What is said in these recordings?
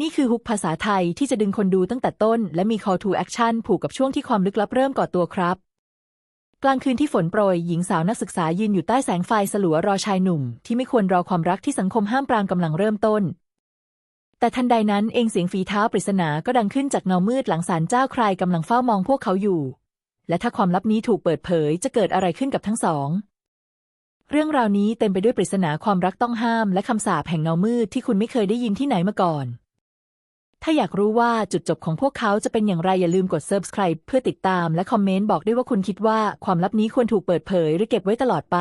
นี่คือฮุกภาษาไทยที่จะดึงคนดูตั้งแต่ต้น และมี call to action ผูกกับช่วงที่ความลึกลับเริ่มก่อตัวครับ กลางคืนที่ฝนโปรย หญิงสาวนักศึกษายืนอยู่ใต้แสงไฟสลัวรอชายหนุ่ม ที่ไม่ควรรอความรักที่สังคมห้ามปรามกำลังเริ่มต้น แต่ทันใดนั้นเองเสียงฝีเท้าปริศนาก็ดังขึ้นจากเงามืดหลังศาลเจ้าใครกำลังเฝ้ามองพวกเขาอยู่ และถ้าความลับนี้ถูกเปิดเผยจะเกิดอะไรขึ้นกับทั้งสองเรื่องราวนี้เต็มไปด้วยปริศนาความรักต้องห้ามและคำสาปแห่งเงามืดที่คุณไม่เคยได้ยินที่ไหนมาก่อน ถ้าอยากรู้ว่าจุดจบของพวกเขาจะเป็นอย่างไรอย่าลืมกด subscribe เพื่อติดตามและคอมเมนต์บอกด้วยว่าคุณคิดว่าความลับนี้ควรถูกเปิดเผยหรือเก็บไว้ตลอดไป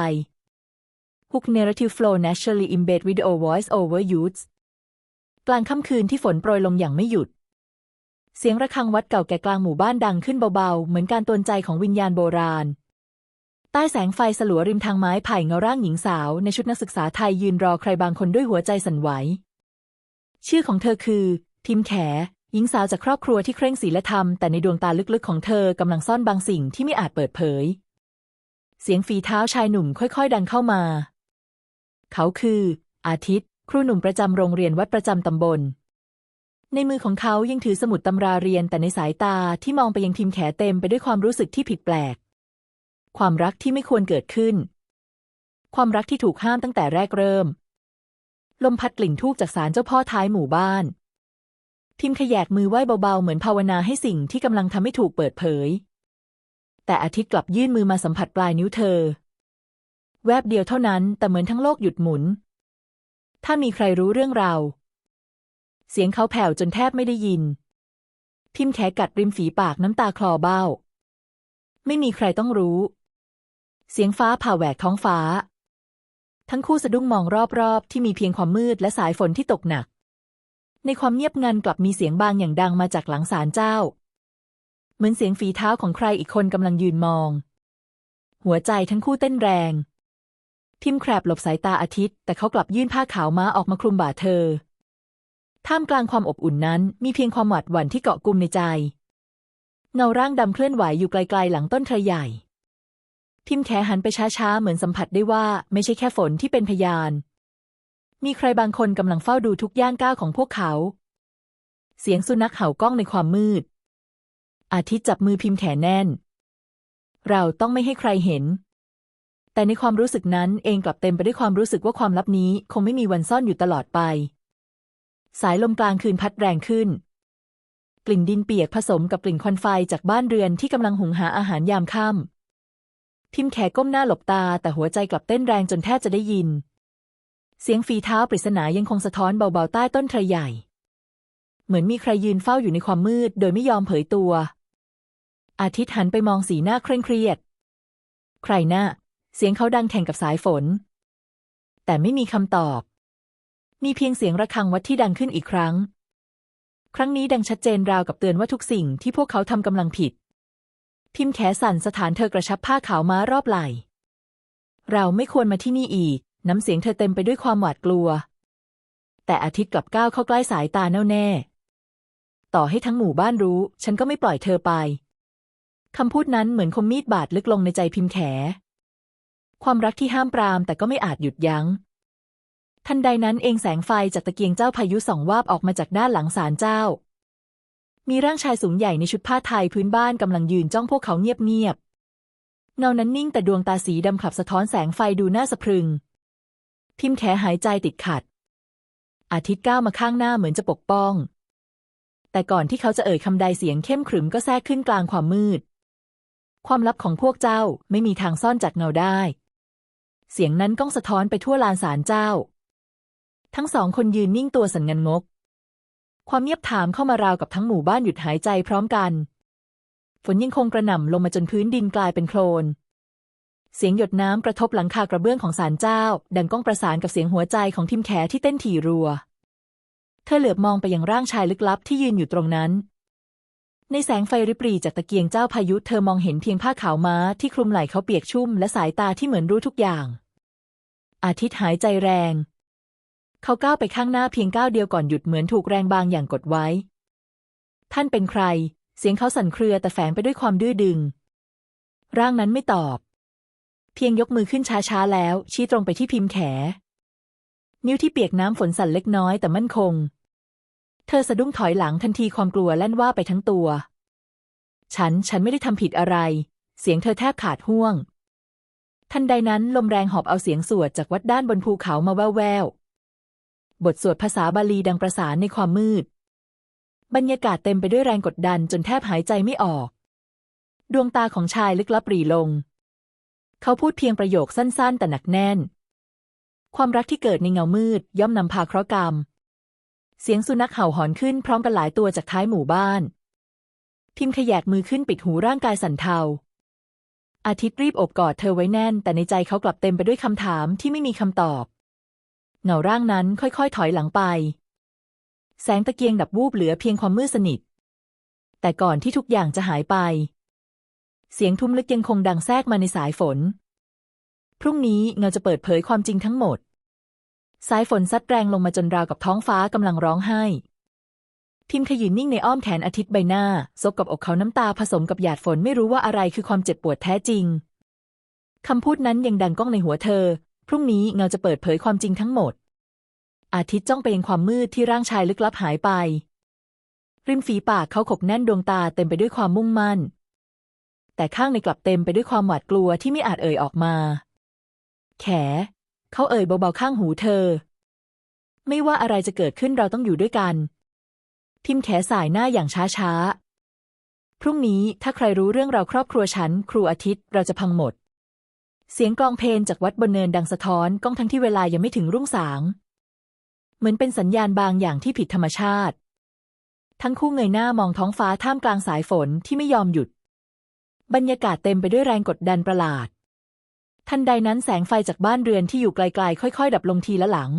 Hook Narrative Flow Naturally Embed Video Voice Over Use กลางค่ำคืนที่ฝนโปรยลงอย่างไม่หยุด เสียงระฆังวัดเก่าแก่กลางหมู่บ้านดังขึ้นเบาๆ เหมือนการตวนใจของวิญญาณโบราณ ใต้แสงไฟสลัวริมทางไม้ไผ่เงาร่างหญิงสาวในชุดนักศึกษาไทยยืนรอใครบางคนด้วยหัวใจสั่นไหว ชื่อของเธอคือ ทิมแข หญิงสาวจากครอบครัวที่เคร่งศีลธรรม แต่ในดวงตาลึกๆของเธอกำลังซ่อนบางสิ่งที่ไม่อาจเปิดเผย เสียงฝีเท้าชายหนุ่มค่อยๆ ดังเข้ามา เขาคือ อาทิตย์ ครูหนุ่มประจำโรงเรียนวัดประจำตำบล ในมือของเขายังถือสมุดตำราเรียนแต่ในสายตาที่มองไปยังทิมแขเต็มไปด้วยความรู้สึกที่ผิดแปลก ความรักที่ไม่ควรเกิดขึ้น ความรักที่ถูกห้ามตั้งแต่แรกเริ่มลมพัดกลิ่นทูบจากศาลเจ้าพ่อท้ายหมู่บ้าน ทิมขยกมือไหว้เบาๆ เหมือนภาวนาให้สิ่งที่กำลังทำให้ถูกเปิดเผย แต่อาทิตย์กลับยื่นมือมาสัมผัสปลายนิ้วเธอ แวบเดียวเท่านั้น แต่เหมือนทั้งโลกหยุดหมุน ถ้ามีใครรู้เรื่องเรา เสียงเขาแผ่วจนแทบไม่ได้ยิน ทิมแขกัดริมฝีปากน้ำตาคลอเบ้า ไม่มีใครต้องรู้ เสียงฟ้าผ่าแหวกท้องฟ้า ทั้งคู่สะดุ้งมองรอบๆ ที่มีเพียงความมืดและสายฝนที่ตกหนัก ในความเงียบงันกลับมีเสียงบางอย่างดังมาจากหลังศาลเจ้า เหมือนเสียงฝีเท้าของใครอีกคนกำลังยืนมอง หัวใจทั้งคู่เต้นแรง ทิมแครบหลบสายตาอาทิตย์ แต่เขากลับยื่นผ้าขาวม้าออกมาคลุมบ่าเธอ ท่ามกลางความอบอุ่นนั้นมีเพียงความหวาดหวั่นที่เกาะกลุ่มในใจเงาร่างดำเคลื่อนไหวอยู่ไกลๆหลังต้นเทรใหญ่ ทิมแขหันไปช้าๆ เหมือนสัมผัสได้ว่าไม่ใช่แค่ฝนที่เป็นพยาน มีใครบางคนกำลังเฝ้าดูทุกย่างก้าวของพวกเขา เสียงสุนัขเห่าก้องในความมืด อาทิตย์จับมือพิมพ์แขนแน่น เราต้องไม่ให้ใครเห็น แต่ในความรู้สึกนั้นเองกลับเต็มไปด้วยความรู้สึกว่าความลับนี้ คงไม่มีวันซ่อนอยู่ตลอดไป สายลมกลางคืนพัดแรงขึ้น กลิ่นดินเปียกผสมกับกลิ่นควันไฟจากบ้านเรือนที่กำลังหุงหาอาหารยามค่ำพิมพ์แขก้มหน้าหลบตาแต่หัวใจกลับเต้นแรงจนแทบจะได้ยิน เสียงฝีเท้าปริศนายังคงสะท้อนเบาๆใต้ต้นไทรใหญ่ เหมือนมีใครยืนเฝ้าอยู่ในความมืด โดยไม่ยอมเผยตัว อาทิตย์หันไปมองสีหน้าเคร่งเครียด ใครน่ะเสียงเขาดังแข่งกับสายฝน แต่ไม่มีคำตอบ มีเพียงเสียงระฆังวัดที่ดังขึ้นอีกครั้ง ครั้งนี้ดังชัดเจนราวกับเตือนว่าทุกสิ่งที่พวกเขาทำกำลังผิด พิมพ์แขสั่นสถานเธอกระชับผ้าขาวม้ารอบไหล่ เราไม่ควรมาที่นี่อีก น้ำเสียงเธอเต็มไปด้วยความหวาดกลัว แต่อาทิตย์กลับก้าวเข้าใกล้สายตาแน่วแน่ ต่อให้ทั้งหมู่บ้านรู้ ฉันก็ไม่ปล่อยเธอไป คำพูดนั้นเหมือนคมมีดบาดลึกลงในใจพิมพ์แข ความรักที่ห้ามปรามแต่ก็ไม่อาจหยุดยัง้ง ทันใดนั้นเองแสงไฟจากตะเกียงเจ้าพายุส่องวาบออกมาจากด้านหลังศาลเจ้า มีร่างชายสูงใหญ่ในชุดผ้าไทยพื้นบ้านกำลังยืนจ้องพวกเขาเงียบๆเงานั้นนิ่งแต่ดวงตาสีดำขับสะท้อนแสงไฟดูน่าสะพรึง พิมพ์แขหายใจติดขัด อาทิตย์ก้าวมาข้างหน้าเหมือนจะปกป้อง แต่ก่อนที่เขาจะเอ่ยคำใดเสียงเข้มขรึมก็แทรกขึ้นกลางความมืด ความลับของพวกเจ้าไม่มีทางซ่อนจากเงาได้ เสียงนั้นก้องสะท้อนไปทั่วลานศาลเจ้า ทั้งสองคนยืนนิ่งตัวสั่นงันงก ความเงียบถามเข้ามาราวกับทั้งหมู่บ้านหยุดหายใจพร้อมกัน ฝนยังคงกระหน่ำลงมาจนพื้นดินกลายเป็นโคลน เสียงหยดน้ำกระทบหลังคากระเบื้องของศาลเจ้า ดังก้องประสานกับเสียงหัวใจของทิมแขที่เต้นถี่รัว เธอเหลือบมองไปยังร่างชายลึกลับที่ยืนอยู่ตรงนั้น ในแสงไฟริบหรีจากตะเกียงเจ้าพายุเธอมองเห็นเพียงผ้าขาวม้าที่คลุมไหล่เขาเปียกชุ่มและสายตาที่เหมือนรู้ทุกอย่าง อาทิตย์หายใจแรง เขาก้าวไปข้างหน้าเพียงก้าวเดียวก่อนหยุดเหมือนถูกแรงบางอย่างกดไว้ ท่านเป็นใคร เสียงเขาสั่นเครือแต่แฝงไปด้วยความดื้อดึง ร่างนั้นไม่ตอบ พียงยกมือขึ้นช้าๆแล้ว ชี้ตรงไปที่พิมพ์แข นิ้วที่เปียกน้ำฝนสั่นเล็กน้อยแต่มั่นคง เธอสะดุ้งถอยหลังทันทีความกลัวแล่นว่าไปทั้งตัว ฉันฉันไม่ได้ทำผิดอะไร เสียงเธอแทบขาดห่วง ทันใดนั้นลมแรงหอบเอาเสียงสวดจากวัดด้านบนภูเขามาแว่วๆบทสวดภาษาบาลีดังประสานในความมืด บรรยากาศเต็มไปด้วยแรงกดดันจนแทบหายใจไม่ออก ดวงตาของชายลึกลับปรีลง เขาพูดเพียงประโยคสั้นๆ แต่หนักแน่น ความรักที่เกิดในเงามืด ย่อมนำพาเคราะห์กรรม เสียงสุนัขเห่าหอนขึ้นพร้อมกันหลายตัวจากท้ายหมู่บ้าน พิมพ์ขยกมือขึ้นปิดหูร่างกายสั่นเทา อาทิตย์รีบอบกอดเธอไว้แน่น แต่ในใจเขากลับเต็มไปด้วยคำถามที่ไม่มีคำตอบ เงาร่างนั้นค่อยๆ ถอยหลังไป แสงตะเกียงดับวูบเหลือเพียงความมืดสนิท แต่ก่อนที่ทุกอย่างจะหายไป เสียงทุ้มลึกยังคงดังแทรกมาในสายฝน พรุ่งนี้เงาจะเปิดเผยความจริงทั้งหมด สายฝนซัดแรงลงมาจนราวกับท้องฟ้ากำลังร้องไห้พิมขยืนนิ่งในอ้อมแขนอาทิตย์ใบหน้า ซบอกอกเขาน้ำตาผสมกับหยาดฝนไม่รู้ว่าอะไรคือความเจ็บปวดแท้จริง คำพูดนั้นยังดังก้องในหัวเธอ พรุ่งนี้เงาจะเปิดเผยความจริงทั้งหมด อาทิตย์จ้องไปยังความมืดที่ร่างชายลึกลับหายไปริมฝีปากเขาขบแน่นดวงตาเต็มไปด้วยความมุ่งมั่น แต่ข้างในกลับเต็มไปด้วยความหวาดกลัวที่ไม่อาจเอ่ยออกมา แข เขาเอ่ยเบาๆข้างหูเธอ ไม่ว่าอะไรจะเกิดขึ้นเราต้องอยู่ด้วยกันพิมแขสายหน้าอย่างช้าๆ พรุ่งนี้ถ้าใครรู้เรื่องเราครอบครัวฉัน ครูอาทิตย์เราจะพังหมด เสียงกลองเพลงจากวัดบนเนินดังสะท้อนก้องทั้งที่เวลายังไม่ถึงรุ่งสาง เหมือนเป็นสัญญาณบางอย่างที่ผิดธรรมชาติ ทั้งคู่เงยหน้ามองท้องฟ้าท่ามกลางสายฝนที่ไม่ยอมหยุด บรรยากาศเต็มไปด้วยแรงกดดันประหลาด ทันใดนั้นแสงไฟจากบ้านเรือนที่อยู่ไกลๆ ค่อยๆ ดับลงทีละหลัง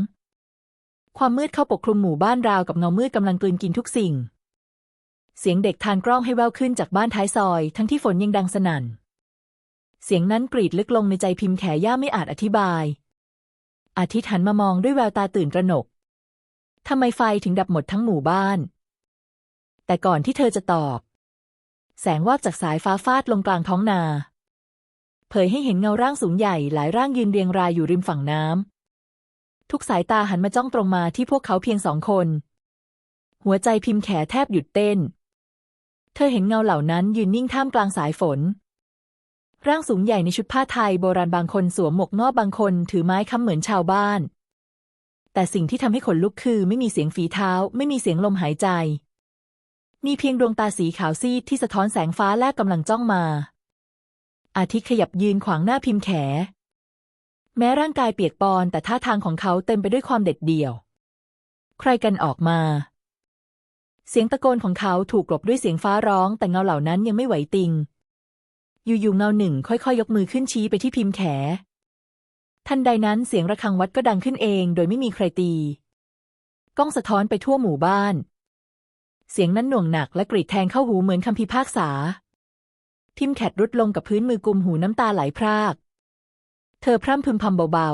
ความมืดเข้าปกคลุมหมู่บ้านราวกับเงามืดกำลังกลืนกินทุกสิ่ง เสียงเด็กทานกล้องให้แววขึ้นจากบ้านท้ายซอย ทั้งที่ฝนยังดังสนั่น เสียงนั้นกรีดลึกลงในใจพิมพ์แขย่าไม่อาจอธิบาย อาทิตย์หันมามองด้วยแววตาตื่นตระหนกทำไมไฟถึงดับหมดทั้งหมู่บ้าน แต่ก่อนที่เธอจะตอบ แสงวาบจากสายฟ้าฟาดลงกลางท้องนา เผยให้เห็นเงาร่างสูงใหญ่หลายร่างยืนเรียงรายอยู่ริมฝั่งน้ำ ทุกสายตาหันมาจ้องตรงมาที่พวกเขาเพียงสองคน หัวใจพิมพ์แขแทบหยุดเต้น เธอเห็นเงาเหล่านั้นยืนนิ่งท่ามกลางสายฝน ร่างสูงใหญ่ในชุดผ้าไทยโบราณบางคนสวมหมวกนอกบางคนถือไม้ค้ำเหมือนชาวบ้าน แต่สิ่งที่ทำให้ขนลุกคือไม่มีเสียงฝีเท้า ไม่มีเสียงลมหายใจ มีเพียงดวงตาสีขาวซีดที่สะท้อนแสงฟ้าแลกกำลังจ้องมา อาทิตย์ขยับยืนขวางหน้าพิมพ์แข แม้ร่างกายเปียกปอนแต่ท่าทางของเขาเต็มไปด้วยความเด็ดเดี่ยว ใครกันออกมา เสียงตะโกนของเขาถูกกลบด้วยเสียงฟ้าร้อง แต่เงาเหล่านั้นยังไม่ไหวติง อยู่ๆเงาหนึ่งค่อยๆ ยกมือขึ้นชี้ไปที่พิมพ์แข ทันใดนั้นเสียงระฆังวัดก็ดังขึ้นเอง โดยไม่มีใครตี ก้องสะท้อนไปทั่วหมู่บ้าน เสียงนั้นหน่วงหนักและกรีดแทงเข้าหูเหมือนคำพิพากษาพิมแขดรุดลงกับพื้นมือกุมหูน้ำตาไหลพราก เธอพร่ำพึมพำเบา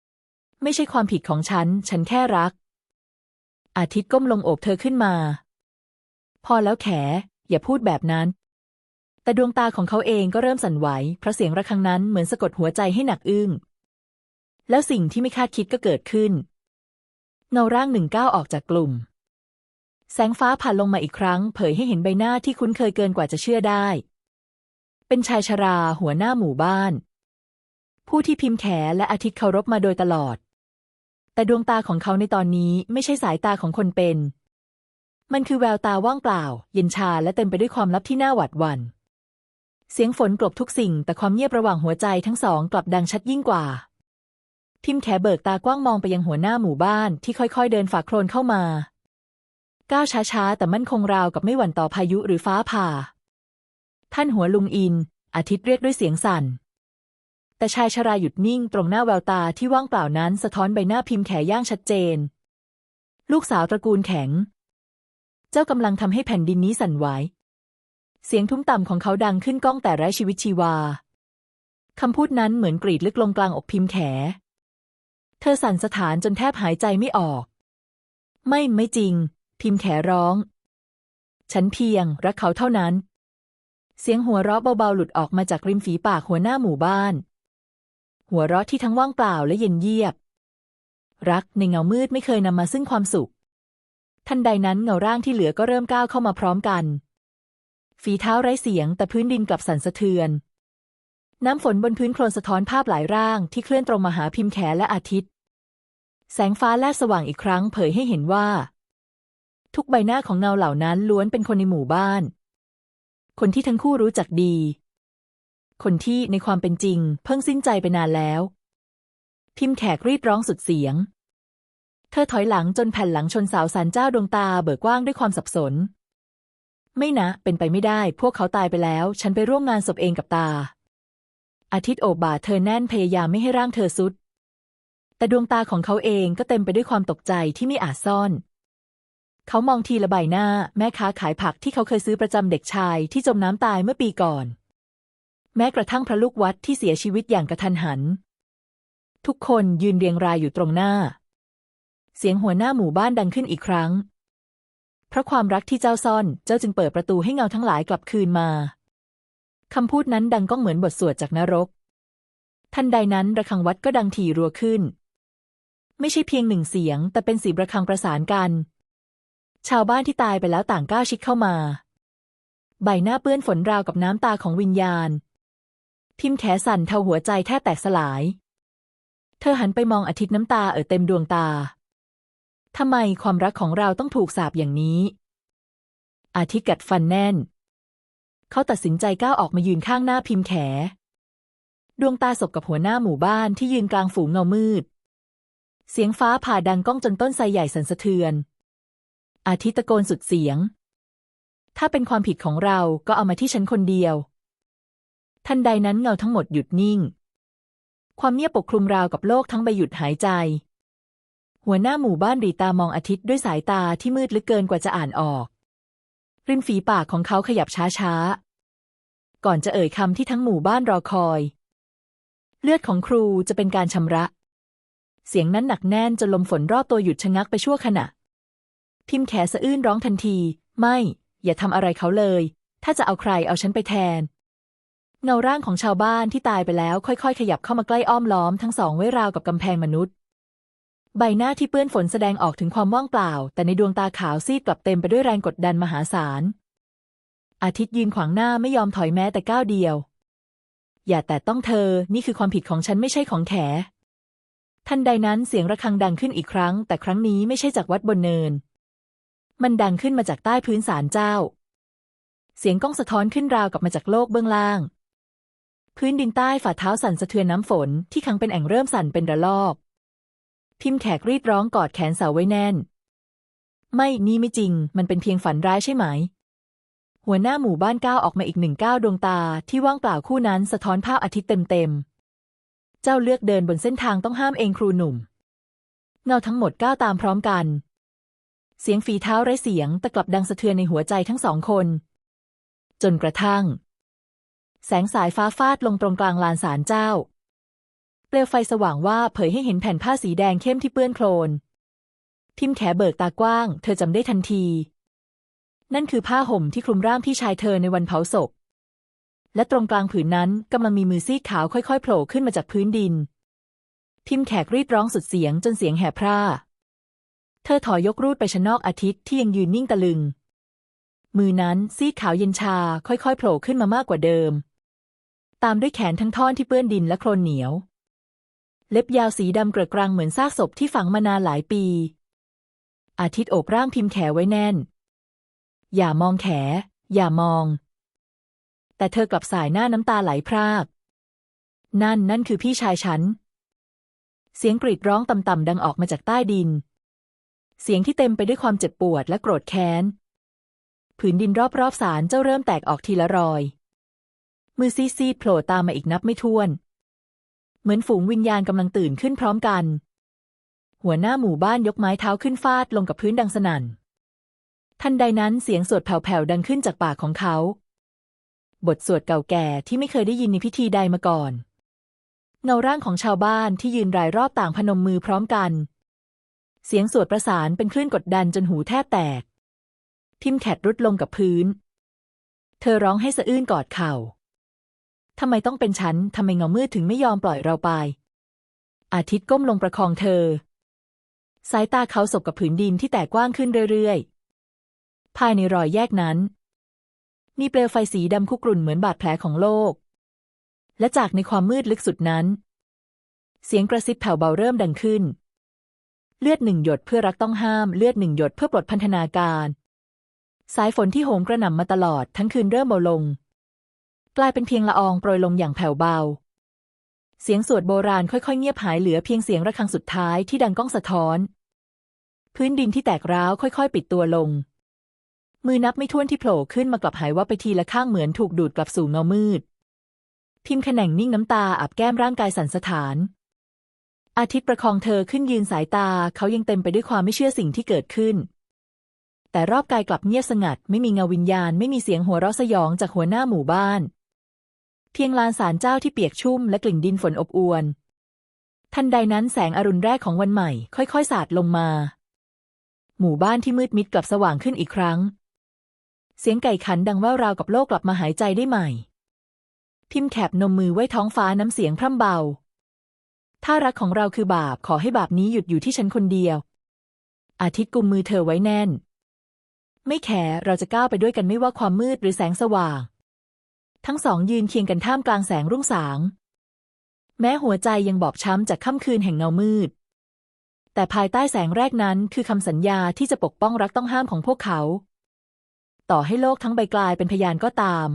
ๆ ไม่ใช่ความผิดของฉัน ฉันแค่รัก อาทิตย์ก้มลงโอบเธอขึ้นมา พอแล้วแข อย่าพูดแบบนั้น แต่ดวงตาของเขาเองก็เริ่มสั่นไหว เพราะเสียงระฆังนั้นเหมือนสะกดหัวใจให้หนักอึ้ง แล้วสิ่งที่ไม่คาดคิดก็เกิดขึ้นเงาร่างหนึ่งก้าวออกจากกลุ่ม แสงฟ้าผ่านลงมาอีกครั้ง เผยให้เห็นใบหน้าที่คุ้นเคยเกินกว่าจะเชื่อได้ เป็นชายชราหัวหน้าหมู่บ้าน ผู้ที่พิมพ์แขและอาทิตย์เคารพมาโดยตลอด แต่ดวงตาของเขาในตอนนี้ไม่ใช่สายตาของคนเป็น มันคือแววตาว่างเปล่า เย็นชาและเต็มไปด้วยความลับที่น่าหวาดหวั่นเสียงฝนกลบทุกสิ่ง แต่ความเงียบระหว่างหัวใจทั้งสองกลับดังชัดยิ่งกว่า พิมพ์แขเบิกตากว้างมองไปยังหัวหน้าหมู่บ้านที่ค่อยๆ เดินฝ่าโคลนเข้ามา ก้าวช้าๆ แต่มั่นคงราวกับไม่หวั่นต่อพายุหรือฟ้าผ่า ท่านหัวลุงอิน อาทิตย์เรียกด้วยเสียงสั่น แต่ชายชราหยุดนิ่งตรงหน้าแววตาที่ว่างเปล่านั้นสะท้อนใบหน้าพิมพ์แขย่างชัดเจน ลูกสาวตระกูลแข็ง เจ้ากำลังทำให้แผ่นดินนี้สั่นไหว เสียงทุ้มต่ำของเขาดังขึ้นก้องแต่ไร้ชีวิตชีวาคำพูดนั้นเหมือนกรีดลึกลงกลางอกพิมพ์แข เธอสั่นสถานจนแทบหายใจไม่ออก ไม่ไม่จริง พิมพ์แขร้อง ฉันเพียงรักเขาเท่านั้น เสียงหัวเราะเบาๆหลุดออกมาจากริมฝีปากหัวหน้าหมู่บ้าน หัวเราะที่ทั้งว่างเปล่าและเย็นเยียบ รักในเงามืดไม่เคยนำมาซึ่งความสุข ทันใดนั้นเงาร่างที่เหลือก็เริ่มก้าวเข้ามาพร้อมกัน ฝีเท้าไร้เสียงแต่พื้นดินกลับสั่นสะเทือน น้ำฝนบนพื้นโคลนสะท้อนภาพหลายร่างที่เคลื่อนตรงมาหาพิมพ์แขและอาทิตย์ แสงฟ้าแลบสว่างอีกครั้งเผยให้เห็นว่า ทุกใบหน้าของเงาเหล่านั้นล้วนเป็นคนในหมู่บ้าน คนที่ทั้งคู่รู้จักดี คนที่ในความเป็นจริง เพิ่งสิ้นใจไปนานแล้ว พิมพ์แขกรีดร้องสุดเสียง เธอถอยหลังจนแผ่นหลังชนเสาสันเจ้าดวงตาเบิกกว้างด้วยความสับสน ไม่นะ เป็นไปไม่ได้ พวกเขาตายไปแล้ว ฉันไปร่วมงานศพเองกับตา อาทิตย์โอบบ่าเธอแน่นพยายามไม่ให้ร่างเธอสุด แต่ดวงตาของเขาเองก็เต็มไปด้วยความตกใจที่ไม่อาจซ่อน เขามองทีละใบหน้า แม่ค้าขายผักที่เขาเคยซื้อประจำเด็กชายที่จมน้ำตายเมื่อปีก่อน แม้กระทั่งพระลูกวัดที่เสียชีวิตอย่างกระทันหัน ทุกคนยืนเรียงรายอยู่ตรงหน้า เสียงหัวหน้าหมู่บ้านดังขึ้นอีกครั้ง เพราะความรักที่เจ้าซ่อน เจ้าจึงเปิดประตูให้เงาทั้งหลายกลับคืนมาคำพูดนั้นดังก้องเหมือนบทสวดจากนรก ทันใดนั้นระฆังวัดก็ดังถี่รัวขึ้น ไม่ใช่เพียงหนึ่งเสียง แต่เป็นสีระฆังประสานกัน ชาวบ้านที่ตายไปแล้วต่างก้าวชิดเข้ามา ใบหน้าเปื้อนฝนราวกับน้ำตาของวิญญาณ พิมพ์แขสั่นเทาหัวใจแทบแตกสลาย เธอหันไปมองอาทิตย์น้ำตาเอ่อเต็มดวงตาทำไมความรักของเราต้องถูกสาปอย่างนี้ อาทิตย์กัดฟันแน่น เขาตัดสินใจก้าวออกมายืนข้างหน้าพิมพ์แข ดวงตาสบกับหัวหน้าหมู่บ้านที่ยืนกลางฝูงเงามืด เสียงฟ้าผ่าดังก้องจนต้นไทรใหญ่สั่นสะเทือน อาทิตย์ตะโกนสุดเสียง ถ้าเป็นความผิดของเราก็เอามาที่ฉันคนเดียว ทันใดนั้นเงาทั้งหมดหยุดนิ่ง ความเงียบปกคลุมราวกับโลกทั้งใบหยุดหายใจ หัวหน้าหมู่บ้านรีตามองอาทิตย์ด้วยสายตาที่มืดลึกเกินกว่าจะอ่านออก ริมฝีปากของเขาขยับช้าๆ ก่อนจะเอ่ยคำที่ทั้งหมู่บ้านรอคอย เลือดของครูจะเป็นการชำระเสียงนั้นหนักแน่นจนลมฝนรอบตัวหยุดชะงักไปชั่วขณะ พิมพ์แขสะอื้นร้องทันที ไม่ อย่าทำอะไรเขาเลย ถ้าจะเอาใครเอาฉันไปแทน เงาร่างของชาวบ้านที่ตายไปแล้วค่อยๆ ขยับเข้ามาใกล้อ้อมล้อมทั้งสองไว้ราวกับกำแพงมนุษย์ ใบหน้าที่เปื้อนฝนแสดงออกถึงความว่างเปล่า แต่ในดวงตาขาวซีดกลับเต็มไปด้วยแรงกดดันมหาศาล อาทิตย์ยืนขวางหน้าไม่ยอมถอยแม้แต่ก้าวเดียว อย่าแต่ต้องเธอ นี่คือความผิดของฉันไม่ใช่ของแขทันใดนั้นเสียงระฆังดังขึ้นอีกครั้ง แต่ครั้งนี้ไม่ใช่จากวัดบนเนิน มันดังขึ้นมาจากใต้พื้นศาลเจ้า เสียงก้องสะท้อนขึ้นราวกับมาจากโลกเบื้องล่าง พื้นดินใต้ฝ่าเท้าสั่นสะเทือนน้ำฝนที่ขังเป็นแอ่งเริ่มสั่นเป็นระลอก พิมพ์แขกรีดร้องกอดแขนเสาไว้แน่น ไม่นี่ไม่จริง มันเป็นเพียงฝันร้ายใช่ไหม หัวหน้าหมู่บ้านก้าวออกมาอีกหนึ่งก้าวดวงตาที่ว่างเปล่าคู่นั้นสะท้อนภาพอาทิตย์เต็มๆ เจ้าเลือกเดินบนเส้นทางต้องห้ามเองครูหนุ่มเงาทั้งหมดก้าวตามพร้อมกัน เสียงฝีเท้าไร้เสียงตะกลับดังสะเทือนในหัวใจทั้งสองคน จนกระทั่ง แสงสายฟ้าฟาดลงตรงกลางลานศาลเจ้า เปลวไฟสว่างว่าเผยให้เห็นแผ่นผ้าสีแดงเข้มที่เปื้อนโคลน พิมพ์แขเบิกตากว้าง เธอจำได้ทันที นั่นคือผ้าห่มที่คลุมร่างพี่ชายเธอในวันเผาศพ และตรงกลางผืนนั้นกำลังมีมือซีดขาวค่อยๆโผล่ขึ้นมาจากพื้นดิน พิมพ์แขกรีดร้องสุดเสียงจนเสียงแหบพร่า ธอถอยยกรูดไปชนอกอาทิตย์ที่ยังยืนนิ่งตะลึง มือนั้นซีดขาวเย็นชาค่อยๆโผล่ขึ้นมามากกว่าเดิม ตามด้วยแขนทั้งท่อนที่เปื้อนดินและโคลนเหนียว เล็บยาวสีดำเกระกรังเหมือนซากศพที่ฝังมานานหลายปี อาทิตย์โอบร่างพิมพ์แขไว้แน่น อย่ามองแข อย่ามอง แต่เธอกลับสายหน้าน้ำตาไหลพราก นั่นนั่นคือพี่ชายฉัน เสียงกรีดร้องต่ำๆดังออกมาจากใต้ดิน เสียงที่เต็มไปด้วยความเจ็บปวดและโกรธแค้น ผืนดินรอบๆศาลเจ้าเริ่มแตกออกทีละรอย มือซีดๆโผล่ตามมาอีกนับไม่ถ้วน เหมือนฝูงวิญญาณกำลังตื่นขึ้นพร้อมกัน หัวหน้าหมู่บ้านยกไม้เท้าขึ้นฟาดลงกับพื้นดังสนั่น ทันใดนั้นเสียงสวดแผ่วๆดังขึ้นจากปากของเขา บทสวดเก่าแก่ที่ไม่เคยได้ยินในพิธีใดมาก่อน เงาร่างของชาวบ้านที่ยืนรายรอบต่างพนมมือพร้อมกัน เสียงสวดประสานเป็นคลื่นกดดันจนหูแทบแตกพิมแขดรุดลงกับพื้น เธอร้องให้สะอื้นกอดเข่าทำไมต้องเป็นฉัน ทำไมเงามืดถึงไม่ยอมปล่อยเราไป อาทิตย์ก้มลงประคองเธอ สายตาเขาสบกับผืนดินที่แตกกว้างขึ้นเรื่อยๆ ภายในรอยแยกนั้น มีเปลวไฟสีดำคุกรุ่นเหมือนบาดแผลของโลก และจากในความมืดลึกสุดนั้น เสียงกระซิบแผ่วเบาเริ่มดังขึ้น เลือดหนึ่งหยดเพื่อรักต้องห้ามเลือดหนึ่งหยดเพื่อปลดพันธนาการ สายฝนที่โหมกระหน่ำมาตลอดทั้งคืนเริ่มเบาลง กลายเป็นเพียงละอองโปรยลงอย่างแผ่วเบา เสียงสวดโบราณค่อยๆ เงียบหายเหลือเพียงเสียงระฆังสุดท้ายที่ดังก้องสะท้อน พื้นดินที่แตกร้าวค่อยๆ ปิดตัวลง มือนับไม่ถ้วนที่โผล่ขึ้นมากลับหายว่าบไปทีละข้างเหมือนถูกดูดกลับสู่เงามืด พิมพ์ขแหน่งนิ่งน้ำตาอาบแก้มร่างกายสั่นสะท้าน อาทิตย์ประคองเธอขึ้นยืนสายตา เขายังเต็มไปด้วยความไม่เชื่อสิ่งที่เกิดขึ้น แต่รอบกายกลับเงียบสงัด ไม่มีเงาวิญญาณ ไม่มีเสียงหัวเราะสยองจากหัวหน้าหมู่บ้าน เพียงลานสารเจ้าที่เปียกชุ่มและกลิ่นดินฝนอบอวล ทันใดนั้นแสงอรุณแรกของวันใหม่ ค่อยๆ สาดลงมา หมู่บ้านที่มืดมิดกลับสว่างขึ้นอีกครั้ง เสียงไก่ขันดังแว่วราวกับโลกกลับมาหายใจได้ใหม่ พิมแคบนมมือไว้ท้องฟ้าน้ำเสียงพร่ำเบา ถ้ารักของเราคือบาปขอให้บาปนี้หยุดอยู่ที่ฉันคนเดียว อาทิตย์กุมมือเธอไว้แน่น ไม่แคร์เราจะก้าวไปด้วยกันไม่ว่าความมืดหรือแสงสว่าง ทั้งสองยืนเคียงกันท่ามกลางแสงรุ่งสาง แม้หัวใจยังบอบช้ำจากค่ำคืนแห่งเงามืด แต่ภายใต้แสงแรกนั้นคือคำสัญญาที่จะปกป้องรักต้องห้ามของพวกเขา ต่อให้โลกทั้งใบกลายเป็นพยานก็ตาม